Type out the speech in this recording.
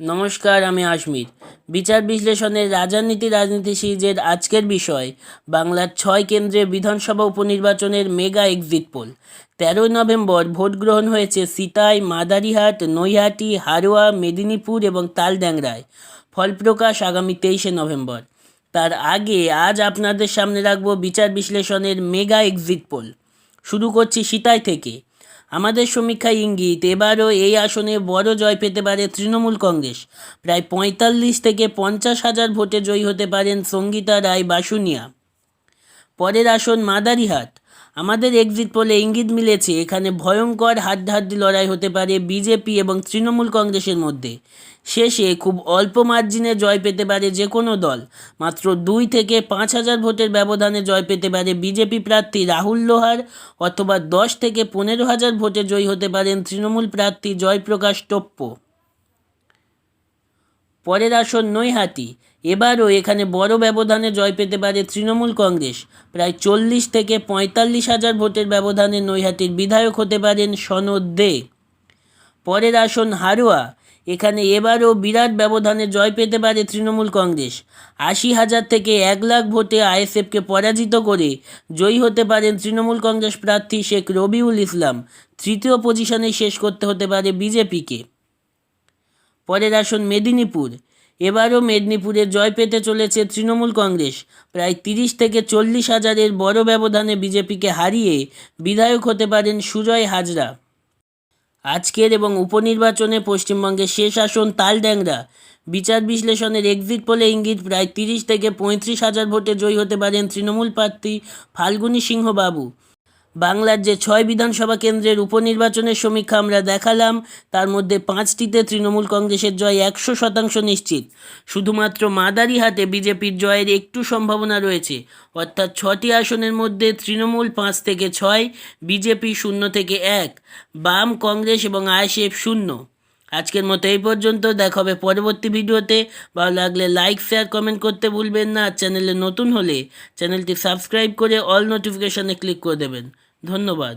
নমস্কার, আমি আশমির। বিচার বিশ্লেষণের রাজনীতি রাজনীতি সিরিজের আজকের বিষয়, বাংলার ছয় কেন্দ্রে বিধানসভা উপনির্বাচনের মেগা এক্সিট পোল। তেরোই নভেম্বর ভোট গ্রহণ হয়েছে সিতাই, মাদারিহাট, নৈহাটি, হারোয়া, মেদিনীপুর এবং তালড্যাংরায় ফলপ্রকাশ আগামী তেইশে নভেম্বর। তার আগে আজ আপনাদের সামনে রাখব বিচার বিশ্লেষণের মেগা এক্সিট পোল। শুরু করছি সিতাই থেকে। আমাদের সমীক্ষা ইঙ্গিত, এবারও এই আসনে বড় জয় পেতে পারে তৃণমূল কংগ্রেস। প্রায় পঁয়তাল্লিশ থেকে পঞ্চাশ হাজার ভোটে জয়ী হতে পারেন সঙ্গীতা রায় বাসুনিয়া। পরের আসন মাদারিহাট। আমাদের এক্সিট পোলে ইঙ্গিত মিলেছে, এখানে ভয়ঙ্কর হাড্ডাহাড্ডি লড়াই হতে পারে বিজেপি এবং তৃণমূল কংগ্রেসের মধ্যে। শেষে খুব অল্প মার্জিনে জয় পেতে পারে যে কোনো দল। মাত্র দুই থেকে পাঁচ হাজার ভোটের ব্যবধানে জয় পেতে পারে বিজেপি প্রার্থী রাহুল লোহার অথবা দশ থেকে পনেরো হাজার ভোটে জয়ী হতে পারেন তৃণমূল প্রার্থী জয়প্রকাশ টোপ্প। পরের আসন নৈহাটি। এবারও এখানে বড় ব্যবধানে জয় পেতে পারে তৃণমূল কংগ্রেস। প্রায় চল্লিশ থেকে পঁয়তাল্লিশ হাজার ভোটের ব্যবধানে নৈহাটির বিধায়ক হতে পারেন সনদ দে। পরের আসন হারোয়া। এখানে এবারও বিরাট ব্যবধানে জয় পেতে পারে তৃণমূল কংগ্রেস। আশি হাজার থেকে এক লাখ ভোটে আইএসএফকে পরাজিত করে জয়ী হতে পারেন তৃণমূল কংগ্রেস প্রার্থী শেখ রবিউল ইসলাম। তৃতীয় পজিশনে শেষ করতে হতে পারে বিজেপিকে। পরের আসন মেদিনীপুর। এবারও মেদিনীপুরে জয় পেতে চলেছে তৃণমূল কংগ্রেস। প্রায় তিরিশ থেকে চল্লিশ হাজারের বড় ব্যবধানে বিজেপিকে হারিয়ে বিধায়ক হতে পারেন সুজয় হাজরা। আজকের এবং উপনির্বাচনে পশ্চিমবঙ্গের শেষ আসন তালড্যাংরা বিচার বিশ্লেষণের এক্সিট পোলে ইঙ্গিত প্রায় তিরিশ থেকে পঁয়ত্রিশ হাজার ভোটে জয়ী হতে পারেন তৃণমূল প্রার্থী ফাল্গুনী সিংহ বাবু বাংলার যে ছয় বিধানসভা কেন্দ্রের উপনির্বাচনের সমীক্ষা আমরা দেখালাম, তার মধ্যে পাঁচটিতে তৃণমূল কংগ্রেসের জয় একশো শতাংশ নিশ্চিত। শুধুমাত্র মাদারিহাটে বিজেপির জয়ের একটু সম্ভাবনা রয়েছে। অর্থাৎ ছটি আসনের মধ্যে তৃণমূল পাঁচ থেকে ছয়, বিজেপি শূন্য থেকে এক, বাম কংগ্রেস এবং আইএসএফ শূন্য। আজকের মতো এই পর্যন্ত, দেখা হবে পরবর্তী ভিডিওতে। ভালো লাগলে লাইক শেয়ার কমেন্ট করতে ভুলবেন না। চ্যানেলে নতুন হলে চ্যানেলটি সাবস্ক্রাইব করে অল নোটিফিকেশানে ক্লিক করে দেবেন। ধন্যবাদ।